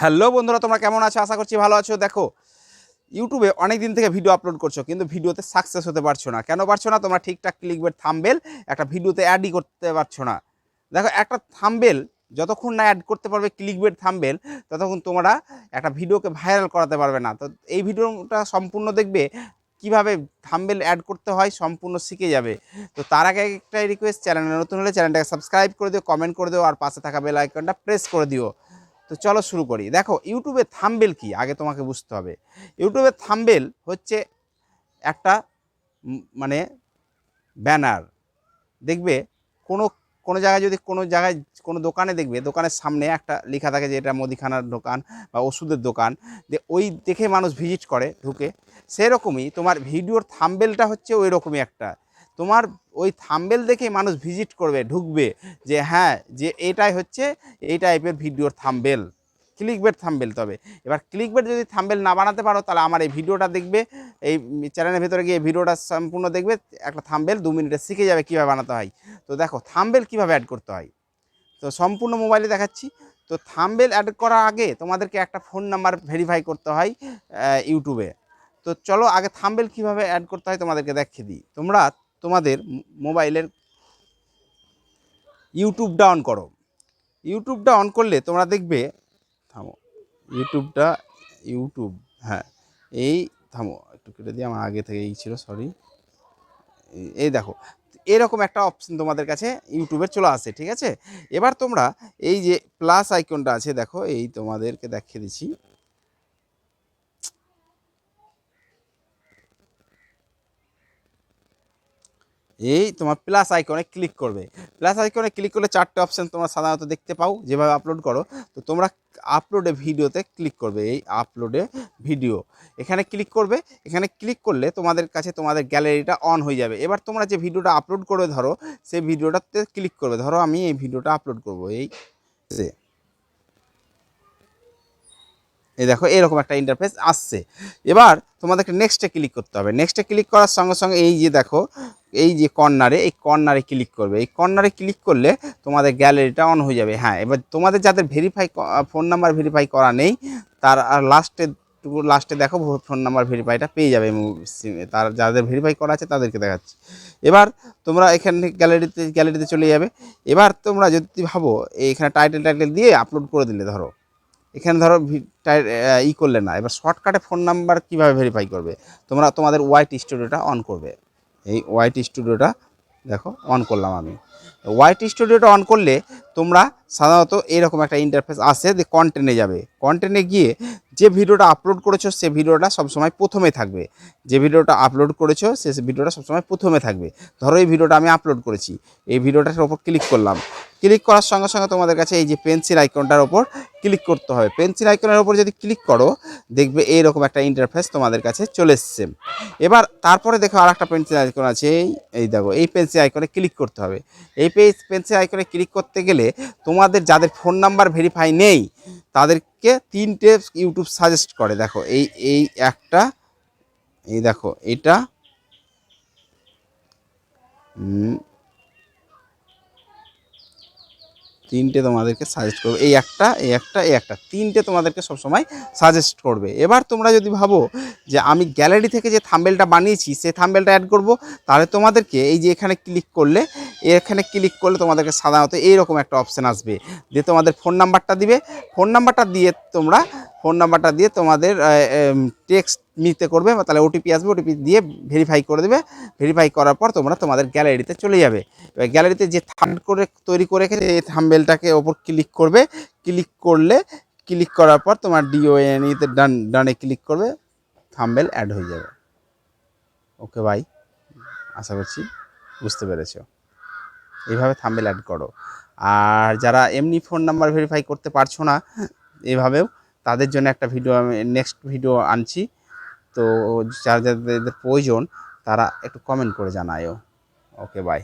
Hello বন্ধুরা, তোমরা কেমন আছো? আশা করছি ভালো আছো। দেখো ইউটিউবে অনেক দিন থেকে ভিডিও আপলোড করছ, কিন্তু ভিডিওতে সাকসেস হতে পারছ না। কেন পারছ না? তোমরা ঠিকঠাক ক্লিকবেট থাম্বেল একটা ভিডিওতে অ্যাডই করতে পারছ না। দেখো, একটা থাম্বেল যতক্ষণ না অ্যাড করতে পারবে ক্লিক ক্লিকবেট থাম্বেল ততক্ষণ তোমরা একটা ভিডিওকে ভাইরাল করাতে পারবে না। তো এই ভিডিওটা সম্পূর্ণ দেখবে, কীভাবে থাম্বেল অ্যাড করতে হয় সম্পূর্ণ শিখে যাবে। তো তার আগে একটাই রিকোয়েস্ট চ্যানেলে নতুন হলে চ্যানেলটাকে সাবস্ক্রাইব করে দিও কমেন্ট করে দিও, আর পাশে থাকা বেল আইকনটা প্রেস করে দিও। তো চলো শুরু করি। দেখো, ইউটিউবে থাম্বেল কি? আগে তোমাকে বুঝতে হবে। ইউটিউবে থাম্বেল হচ্ছে একটা মানে ব্যানার। দেখবে, কোনো কোনো জায়গায় যদি কোনো জায়গায়, কোনো দোকানে দেখবে, দোকানের সামনে একটা লেখা থাকে যে এটা মুদিখানার দোকান বা ওষুধের দোকান। যে ওই দেখে মানুষ ভিজিট করে ঢুকে। সেরকমই তোমার ভিডিওর থাম্বেলটা হচ্ছে ওই রকমই একটা। তোমার ওই থাম্বেল দেখে মানুষ ভিজিট করবে, ঢুকবে যে হ্যাঁ যে এটাই হচ্ছে, এই টাইপের ভিডিওর থাম্বেল। ক্লিকবেট থাম্বেল তবে। এবার ক্লিকবেট যদি থাম্বেল না বানাতে পারো, তাহলে আমার এই ভিডিওটা দেখবে, এই চ্যানেলের ভেতরে গিয়ে ভিডিওটা সম্পূর্ণ দেখবে, একটা থাম্বেল দু মিনিটে শিখে যাবে কীভাবে বানাতে হয়। তো দেখো, থাম্বেল কীভাবে অ্যাড করতে হয়? তো সম্পূর্ণ মোবাইলে দেখাচ্ছি। তো থাম্বেল অ্যাড করার আগে তোমাদেরকে একটা ফোন নাম্বার ভেরিফাই করতে হয় ইউটিউবে। তো চলো আগে থাম্বেল কীভাবে অ্যাড করতে হয় তোমাদেরকে দেখিয়ে দিই। তোমরা তোমাদের মোবাইলের ইউটিউবটা অন করো। ইউটিউবটা অন করলে তোমরা দেখবে, থামো ইউটিউবটা ইউটিউব হ্যাঁ এই, থামো, একটু কেটে দিয়ে আমার আগে থেকে এই ছিল সরি এই দেখো, এরকম একটা অপশন তোমাদের কাছে ইউটিউবে চলে আসে, ঠিক আছে? এবার তোমরা এই যে প্লাস আইকনটা আছে, দেখো, এই তোমাদেরকে দেখিয়ে দিচ্ছি। এই তোমার প্লাস আইকনে ক্লিক করবে। প্লাস আইকনে ক্লিক করলে চারটে অপশান তোমরা সাধারণত দেখতে পাও, যেভাবে আপলোড করো। তো তোমরা আপলোডে ভিডিওতে ক্লিক করবে এই আপলোডে ভিডিও এখানে ক্লিক করবে, এখানে ক্লিক করলে তোমাদের কাছে তোমাদের গ্যালারিটা অন হয়ে যাবে। এবার তোমরা যে ভিডিওটা আপলোড করবে ধরো, সেই ভিডিওটাতে ক্লিক করবে। ধরো আমি এই ভিডিওটা আপলোড করব, এই যে। এই দেখো, এরকম একটা ইন্টারফেস আসছে। এবার তোমাদেরকে নেক্সটে ক্লিক করতে হবে। নেক্সটে ক্লিক করার সঙ্গে সঙ্গে এই যে দেখো এই যে কর্নারে এই কর্নারে ক্লিক করবে। এই কর্নারে ক্লিক করলে তোমাদের গ্যালারিটা অন হয়ে যাবে। হ্যাঁ এবার তোমাদের যাদের ভেরিফাই ফোন নাম্বার ভেরিফাই করা নেই, তার আর লাস্টে লাস্টে দেখো ফোন নাম্বার ভেরিফাইটা পেয়ে যাবে সিমে তার যাদের ভেরিফাই করা আছে তাদেরকে দেখাচ্ছি। এবার তোমরা এখানে গ্যালারিতে গ্যালারিতে চলে যাবে। এবার তোমরা যদি ভাবো, এখানে টাইটেল টাইটেল দিয়ে আপলোড করে দিলে, ধরো। এখানে ধরো ই করলে না, এবার শর্টকাটে ফোন নাম্বার কীভাবে ভেরিফাই করবে? তোমরা, তোমাদের ওয়াইট স্টুডিওটা অন করবে। এই হোয়াইট স্টুডিওটা দেখো অন করলাম আমি। ওয়াইট স্টুডিওটা অন করলে তোমরা সাধারণত এরকম একটা ইন্টারফেস আসে যে কন্টেন্টে যাবে। কন্টেন্টে গিয়ে যে ভিডিওটা আপলোড করেছ, সে ভিডিওটা সবসময় প্রথমে থাকবে। যে ভিডিওটা আপলোড করেছ, সে ভিডিওটা সবসময় প্রথমে থাকবে। ধরো এই ভিডিওটা আমি আপলোড করেছি। এই ভিডিওটার ওপর ক্লিক করলাম। ক্লিক করার সঙ্গে সঙ্গে তোমাদের কাছে এই যে পেন্সিল আইকনটার ওপর ক্লিক করতে হবে। পেন্সিল আইকনের ওপর যদি ক্লিক করো, দেখবে এইরকম একটা ইন্টারফেস তোমাদের কাছে চলে এসছে। এবার তারপরে দেখো আর একটা পেন্সিল আইকন আছে। এই দেখো, এই পেন্সিল আইকনে ক্লিক করতে হবে। এই পেজ পেন্সিল আইকনে ক্লিক করতে গেলে তোমাদের যাদের ফোন নাম্বার ভেরিফাই নেই, তাদেরকে তিনটে ইউটিউব সাজেস্ট করে। দেখো, এই এই একটা, এই দেখো, এটা তিনটে তোমাদেরকে সাজেস্ট করবে। এই একটা এই একটা এই একটা। তিনটে তোমাদেরকে সবসময় সাজেস্ট করবে। এবার তোমরা যদি ভাবো যে আমি গ্যালারি থেকে যে থাম্বেলটা বানিয়েছি সেই থাম্বেলটা অ্যাড করব, তাহলে তোমাদেরকে এই যে এখানে ক্লিক করলে, এখানে ক্লিক করলে তোমাদেরকে সাধারণত এইরকম একটা অপশান আসবে। যে তোমাদের ফোন নাম্বারটা দিবে। ফোন নাম্বারটা দিয়ে তোমরা ফোন নাম্বারটা দিয়ে তোমাদের টেক্সট নিতে করবে বা তাহলে ওটিপি আসবে ওটিপি দিয়ে ভেরিফাই করে দেবে। ভেরিফাই করার পর তোমরা তোমাদের গ্যালারিতে চলে যাবে। এবার গ্যালারিতে যে থাম্ব করে, তৈরি করে রেখেছে, এই থাম্বেলটাকে ওপর ক্লিক করবে। ক্লিক করলে ক্লিক করার পর তোমার ডিওএনইতে ডান ডানে ক্লিক করবে। থাম্বেল অ্যাড হয়ে যাবে। ওকে ভাই আশা করছি বুঝতে পেরেছ। এইভাবে থাম্বেল অ্যাড করো। আর যারা এমনি ফোন নাম্বার ভেরিফাই করতে পারছ না, এভাবেও তাদের জন্য একটা ভিডিও আমি নেক্সট ভিডিও আনছি। তো যারা যাদের প্রয়োজন, তারা একটু কমেন্ট করে জানায়ও। Okay bye